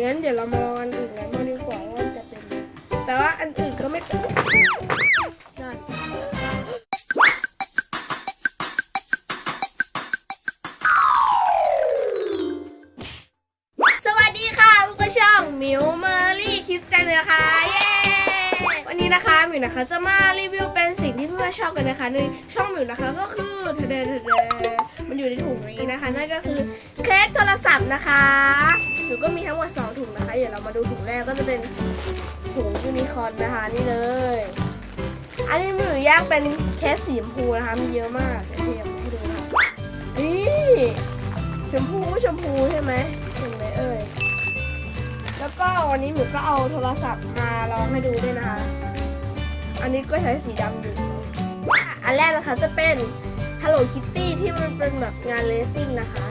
งั้นเดี๋ยวเรามาลองอันอื่นกันมางดีกว่าว่ามันจะเป็น แต่ว่าอันอื่นก็ไม่เป็นนั่นสวัสดีค่ะพวกกช่องมิวเมอรี่คิสกันนะคะ เย้ วันนี้นะคะมิวนะคะจะมารีวิวเป็นสิ่งที่เพื่อนๆชอบกันนะคะในช่องมิวนะคะก็คือเทเดเทเดมันอยู่ในถุงนี้นะคะนั่นก็คือเคสโทรศัพท์นะคะ หนูก็มีทั้งหมด2ถุงนะคะ เดี๋ยวเรามาดูถุงแรกก็จะเป็นถุงยูนิคอร์นนะคะนี่เลย อันนี้หมิวแยกเป็นเคสสีชมพูนะคะ มีเยอะมากเดี๋ยวให้ดูนะคะนี่ชมพูชมพูใช่ไหมเห็นไหมเอ่ยแล้วก็วันนี้หนูก็เอาโทรศัพท์มาลองให้ดูด้วยนะคะ อันนี้ก็ใช้สีดำอยู่อันแรกนะคะจะเป็น Hello Kitty ที่มันเป็นแบบงานเลสซิ่งนะคะ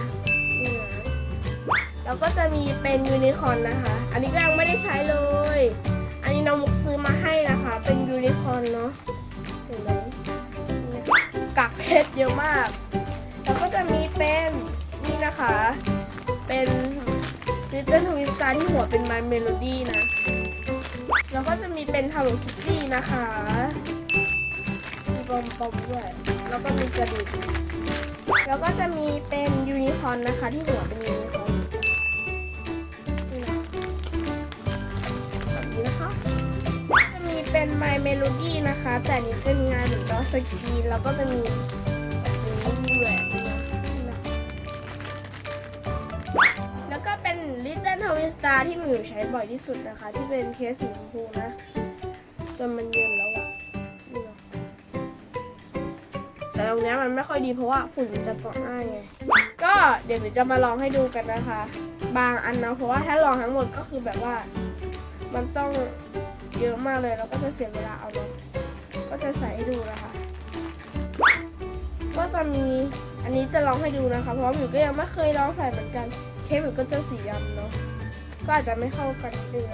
แล้วก็จะมีเป็นยูนิคอร์นนะคะ อันนี้ก็ยังไม่ได้ใช้เลย อันนี้น้องมุกซื้อมาให้นะคะ เป็นยูนิคอร์นเนาะเห็นไหมกักเพชรเยอะมาก แล้วก็จะมีเป็นนี่นะคะ เป็น Little Twist ที่หัวเป็น My Melody นะ แล้วก็จะมีเป็น Hello Kitty นะคะมีปอมปอมด้วย แล้วก็มีกระดิ่งแล้วก็จะมีเป็นยูนิคอร์นนะคะ ที่หัวเป็นยูนิคอร์น เป็น My Melody นะคะ แต่นี้เป็นงานเหมือนกับสกีแล้วก็จะมีแบบนี้แหวนด้วยนะนี่นะแล้วก็เป็น Little Twist ที่หมิวใช้บ่อยที่สุดนะคะ ที่เป็นเคสสีชมพูนะ จนมันเย็นแล้วอะนี่เนาะแต่ตรงเนี้ยมันไม่ค่อยดีเพราะว่าฝุ่นมันจะเกาะง่ายไง ก็เดี๋ยวหนูจะมาลองให้ดูกันนะคะ บางอันนะเพราะว่าถ้าลองทั้งหมดก็คือแบบว่า มันต้อง เยอะมากเลยแล้วก็จะเสียเวลาเอาเนาะก็จะใส่ให้ดูนะคะ ก็จะมีอันนี้จะลองให้ดูนะคะ เพราะว่าหนูก็ยังไม่เคยลองใส่เหมือนกัน เคสหนูก็จะสีดำเนาะก็อาจจะไม่เข้ากันนิดนึง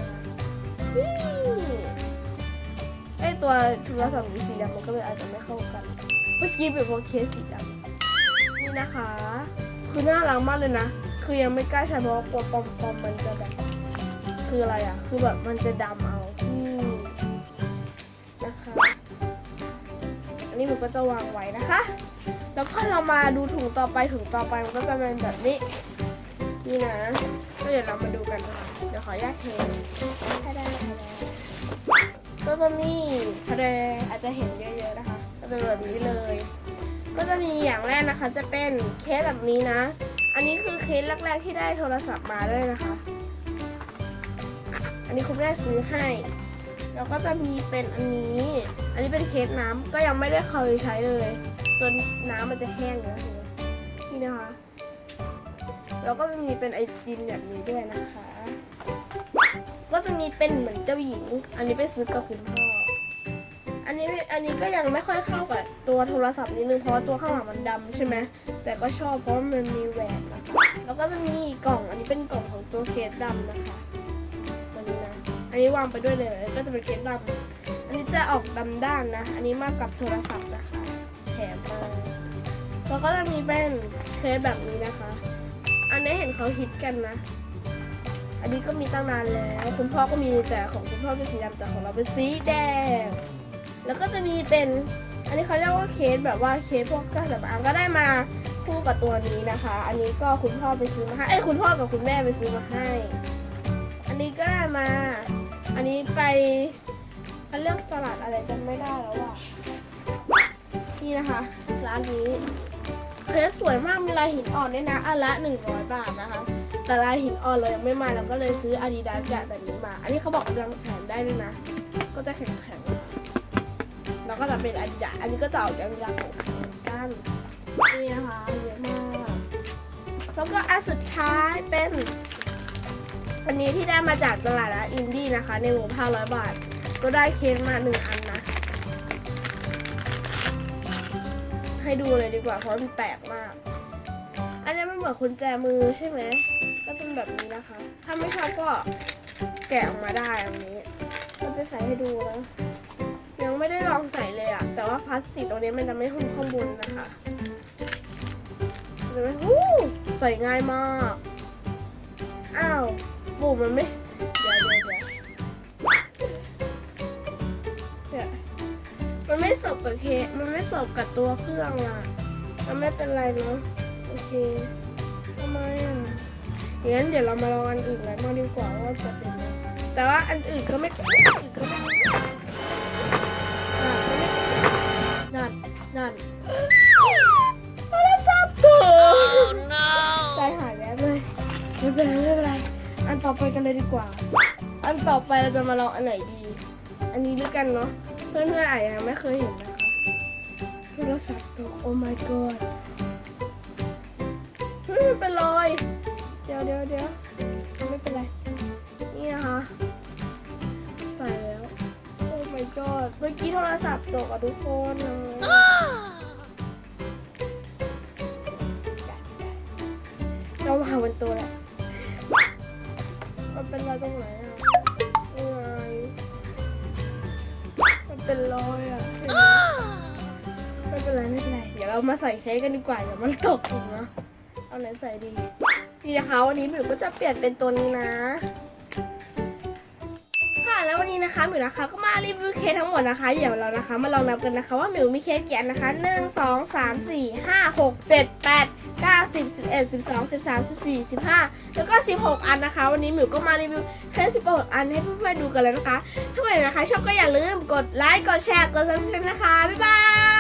นไอตัวโทรศัพท์สีดำมันก็เลยอาจจะไม่เข้ากัน เมื่อกี้แบบว่าเคสสีดำนี่นะคะ คือน่ารักมากเลยนะ คือยังไม่กล้าใช้เพราะกลัวปอมปอมๆมันจะแบบคืออะไรอะ คือแบบมันจะดำเอา นนี้หนูก็จะวางไว้นะคะ แล้วก็เรามาดูถุงต่อไปถุงต่อไปมันก็จะเป็นแบบนี้ นี่นะก็เดี๋ยวเรามาดูกันนะคะเดี๋ยวขอแยกเทถ้ได้ถ้าได้ก็จะมีทะเลอาจจะเห็นเยอะๆนะคะ ก็จะแบบนี้เลย ก็จะมีอย่างแรกนะคะ จะเป็นเคสแบบนี้นะ อันนี้คือเคสแรกๆที่ได้โทรศัพท์มาด้วยนะคะ อันนี้คุณแม่ซื้อให้ แล้วก็จะมีเป็นอันนี้ อันนี้เป็นเคสน้ำก็ยังไม่ได้เคยใช้เลยจนน้ำมันจะแห้งแล้วทีนี้นี่นะคะแล้วก็จะมีเป็นไอติมแบบนี้ด้วยนะคะ ก็จะมีเป็นเหมือนเจ้าหญิง อันนี้ไปซื้อกับคุณพ่อ อันนี้อันนี้ก็ยังไม่ค่อยเข้ากับตัวโทรศัพท์นิดนึงเพราะตัวข้างหลังมันดำใช่ไหมแต่ก็ชอบเพราะมันมีแหวนนะคะแล้วก็จะมีกล่องอันนี้เป็นกล่องของตัวเคสดำนะคะ นะอันนี้วางไปด้วยเลยก็จะเป็นเคสดำอันนี้จะออกดำด้านนะ อันนี้มากับโทรศัพท์นะคะแถมมาแล้วก็จะมีเป็นเคสแบบนี้นะคะ อันนี้เห็นเขาฮิตกันนะ อันนี้ก็มีตั้งนานแล้ว คุณพ่อก็มีแต่ของคุณพ่อเป็นสีดำแต่ของเราเป็นสีแดง แล้วก็จะมีเป็นอันนี้เขาเรียกว่าเคสแบบว่าเคสพวกเครื่องสำอางก็ได้มาคู่กับตัวนี้นะคะ อันนี้ก็คุณพ่อไปซื้อมาให้ เอ้ยคุณพ่อกับคุณแม่ไปซื้อมาให้ อันนี้ก็ได้มา อันนี้ไปเขาเลือกตลาดอะไรจำไม่ได้แล้วอะนี่นะคะ ร้านนี้เคสสวยมากมีลายหินอ่อนด้วยนะอันละ 100 บาทนะคะ แต่ลายหินอ่อนเรายังไม่มาเราก็เลยซื้อ Adidas แกะแบบนี้มา อันนี้เขาบอกกำลังแขนได้ด้วยนะ ก็จะแข็งแข็งแล้วก็จะเป็น Adidas อันนี้ก็จะออกยังยังแข็งๆกันนี่นะคะเยอะมากแล้วก็อันสุดท้ายเป็น อันนี้ที่ได้มาจากตลาดนัดอินดี้นะคะ ในงบ500 บาท ก็ได้เคสมาหนึ่งอันนะ ให้ดูเลยดีกว่าเพราะมันแปลกมาก อันนี้มันเหมือนกุญแจมือใช่ไหม ก็เป็นแบบนี้นะคะ ถ้าไม่ชอบก็แกะออกมาได้อันนี้ก็จะใส่ให้ดูนะยังไม่ได้ลองใส่เลยอะแต่ว่าพลาสติกตรงนี้มันจะไม่หุ้มข้างบนนะคะเห็นไหมฮู้ใส่ง่ายมาก อ้าว ปุ่มมันไม่เดี๋ยวเดี๋ยวเดี๋ยวเนี่ยมันไม่สบกับเคมันไม่สบกับตัวเครื่องอะมันไม่เป็นไรเนาะโอเคทำไมอะงั้นเดี๋ยวเรามาลองอันอื่นกันบ้างดีกว่าว่าจะเป็นไงแต่ว่าอันอื่นก็ไม่อันอื่นก็ไม่นั่นนั่น ต่อไปกันเลยดีกว่า อันต่อไปเราจะมาลองอันไหนดี อันนี้ด้วยกันเนาะ เพื่อนๆอาจจะยังไม่เคยเห็นนะคะโทรศัพท์ตกโอ้ my god เฮ้ยเป็นรอย เดี๋ยวเดี๋ยวเดี๋ยวไม่เป็นไร นี่นะคะ ใส่แล้ว โอ้ my god เมื่อกี้โทรศัพท์ตกอะทุกคนเรามาหาบนตัวแหละ มันเป็นรอยตรงไหนอะนี่ไงมันเป็นรอยอะเห็นไหมไม่เป็นไรไม่เป็นไร เดี๋ยวเรามาใส่เค้กกันดีกว่าเดี๋ยวมันตกอีกนะเอาไหนใส่ดีนี่นะคะวันนี้หมิวก็จะเปลี่ยนเป็นตัวนี้นะ ค่ะแล้ววันนี้นะคะหมิวนะคะก็มารีวิวเค้กทั้งหมดนะคะ เดี๋ยวเรานะคะ มาลองนับกันนะคะว่าหมิวมีเค้กกี่อันนะคะหนึ่งสองสามสี่ห้าหกเจ็ดแปดเก้า สิบสิบเอ็ดสิบสองสิบสามสิบสี่สิบห้าแล้วก็สิบหกอันนะคะ วันนี้หมิวก็มารีวิวเค้กสิบหกอันให้เพื่อนๆดูกันแล้วนะคะ ถ้าเกิดนะคะชอบก็อย่าลืมกดไลค์ กดแชร์ กดซับสไครต์นะคะ บ๊ายบาย